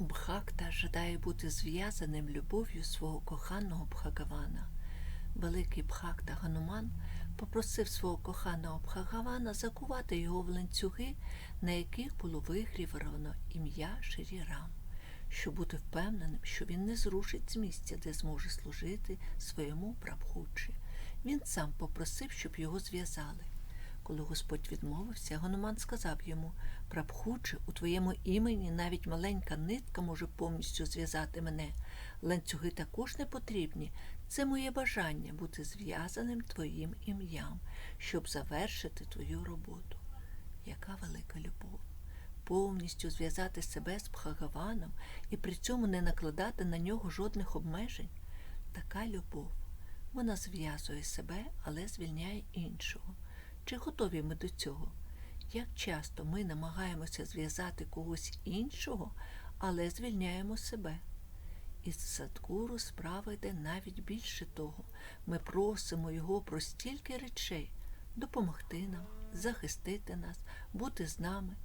Бхакта жадає бути зв'язаним любов'ю свого коханого Бхагавана. Великий Бхакта Гануман попросив свого коханого Бхагавана закувати його в ланцюги, на яких було вигрівано ім'я Ширірам, щоб бути впевненим, що він не зрушить з місця, де зможе служити своєму прабхучі. Він сам попросив, щоб його зв'язали. Коли Господь відмовився, Гануман сказав йому Прабхуче, у твоєму імені навіть маленька нитка може повністю зв'язати мене. Ланцюги також не потрібні. Це моє бажання бути зв'язаним твоїм ім'ям, щоб завершити твою роботу. Яка велика любов! Повністю зв'язати себе з Бхагаваном і при цьому не накладати на нього жодних обмежень. Така любов. Вона зв'язує себе, але звільняє іншого. Чи готові ми до цього? Як часто ми намагаємося зв'язати когось іншого, але звільняємо себе? Із Садгуру справа йде навіть більше того. Ми просимо його про стільки речей допомогти нам, захистити нас, бути з нами.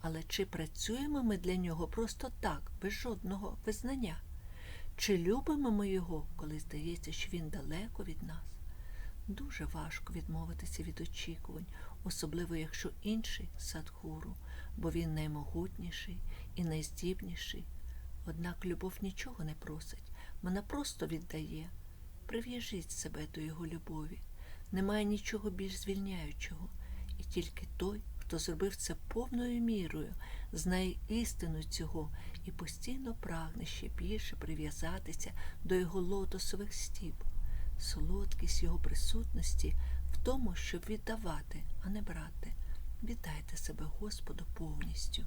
Але чи працюємо ми для нього просто так, без жодного визнання? Чи любимо ми його, коли здається, що він далеко від нас? Дуже важко відмовитися від очікувань, особливо якщо інший садхуру, бо він наймогутніший і найздібніший. Однак любов нічого не просить, вона просто віддає. Прив'яжіть себе до його любові. Немає нічого більш звільняючого, і тільки той, хто зробив це повною мірою, знає істину цього і постійно прагне ще більше прив'язатися до його лотосових стіп. Солодкість його присутності в тому, щоб віддавати, а не брати. Віддайте себе Господу повністю.